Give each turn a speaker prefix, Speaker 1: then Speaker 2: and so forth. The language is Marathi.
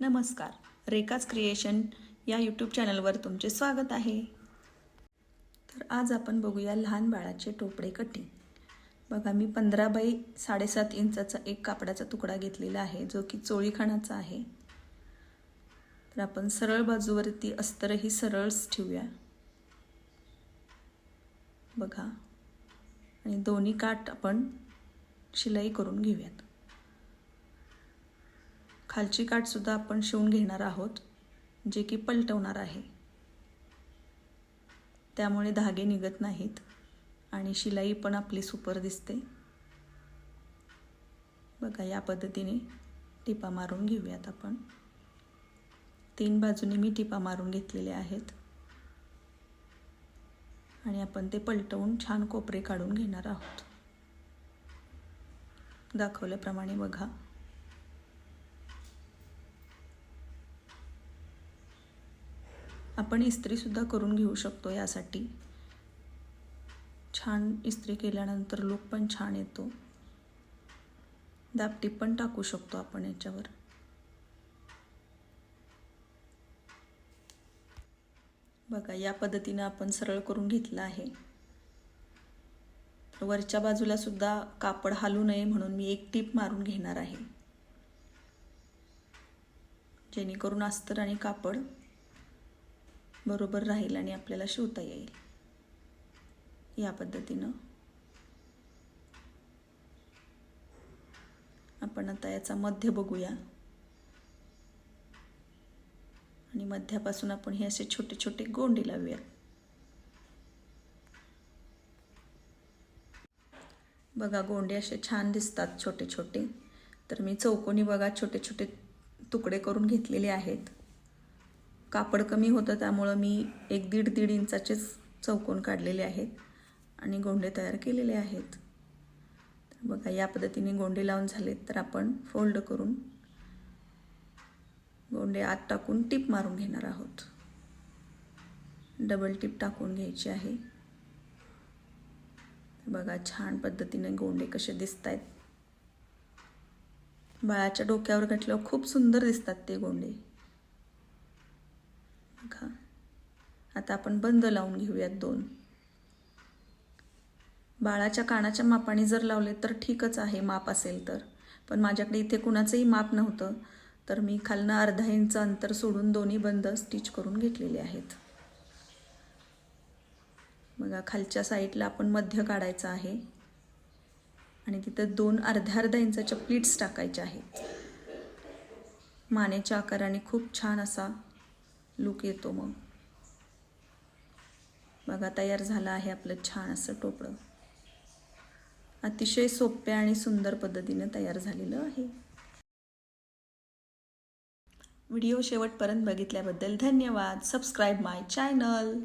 Speaker 1: नमस्कार. रेखाच क्रिएशन या यूट्यूब चॅनलवर तुमचे स्वागत आहे. तर आज आपण बघूया लहान बाळाचे टोपडे कटिंग बघा मी पंधरा बाई साडेसात इंचाचा एक कापडाचा तुकडा घेतलेला आहे जो की चोळीखाणाचा आहे. तर आपण सरळ बाजूवरती अस्तरही सरळच ठेवूया. बघा. आणि दोन्ही काठ आपण शिलाई करून घेऊयात. खालची काठसुद्धा आपण शिवून घेणार आहोत जे की पलटवणार आहे. त्यामुळे धागे निघत नाहीत आणि शिलाई पण आपली सुपर दिसते. बघा या पद्धतीने टिपा मारून घेऊयात आपण. तीन बाजूने मी टिपा मारून घेतलेले आहेत. आणि आपण ते पलटवून छान कोपरे काढून घेणार आहोत. दाखवल्याप्रमाणे बघा. आपण इस्त्रीसुद्धा करून घेऊ शकतो यासाठी. छान इस्त्री केल्यानंतर लुक पण छान येतो. दापटी पण टाकू शकतो आपण याच्यावर. बघा या पद्धतीनं आपण सरळ करून घेतलं आहे. वरच्या बाजूला सुद्धा कापड हालू नये म्हणून मी एक टीप मारून घेणार आहे. जेणेकरून अस्तर आणि कापड बरोबर राहील आणि आपल्याला शिवता येईल. या पद्धतीनं आपण आता याचा मध्य बघूया. आणि मध्यापासून आपण हे असे छोटे छोटे गोंडे लावूया बघा गोंडे असे छान दिसतात छोटे छोटे. तर मी चौकोनी बघा छोटे छोटे तुकडे करून घेतलेले आहेत. कापड कमी होतं त्यामुळं मी एक दीड दीड इंचाचेच चौकोन काढलेले आहेत आणि गोंडे तयार केलेले आहेत. तर बघा या पद्धतीने गोंडे लावून झालेत तर आपण फोल्ड करून गोंडे आत टाकून टीप मारून घेणार आहोत. डबल टीप टाकून घ्यायची आहे. बघा छान पद्धतीने गोंडे कसे दिसत आहेत बाळाच्या डोक्यावर घातल्यावर खूप सुंदर दिसतात ते गोंडे. बघा आता आपण बंद लावून घेऊयात दोन. बाळाच्या कानाच्या मापाने जर लावले तर ठीकच आहे माप असेल तर. पण माझ्याकडे इथे कुणाचंही माप नव्हतं तर मी खालनं अर्धा इंच अंतर सोडून दोन्ही बंद स्टिच करून घेतलेले आहेत. बघा खालच्या साईडला आपण मध्य काढायचं आहे. आणि तिथं दोन अर्ध्या अर्धा इंचाच्या प्लीट्स टाकायच्या आहेत. मानेच्या आकाराने खूप छान असा लुक येतो मग. बघा तयार झालं आहे आपलं छान असं टोपळं. अतिशय सोप्या आणि सुंदर पद्धतीनं तयार झालेलं आहे. व्हिडिओ शेवटपर्यंत बघितल्याबद्दल धन्यवाद. सबस्क्राईब माय चॅनल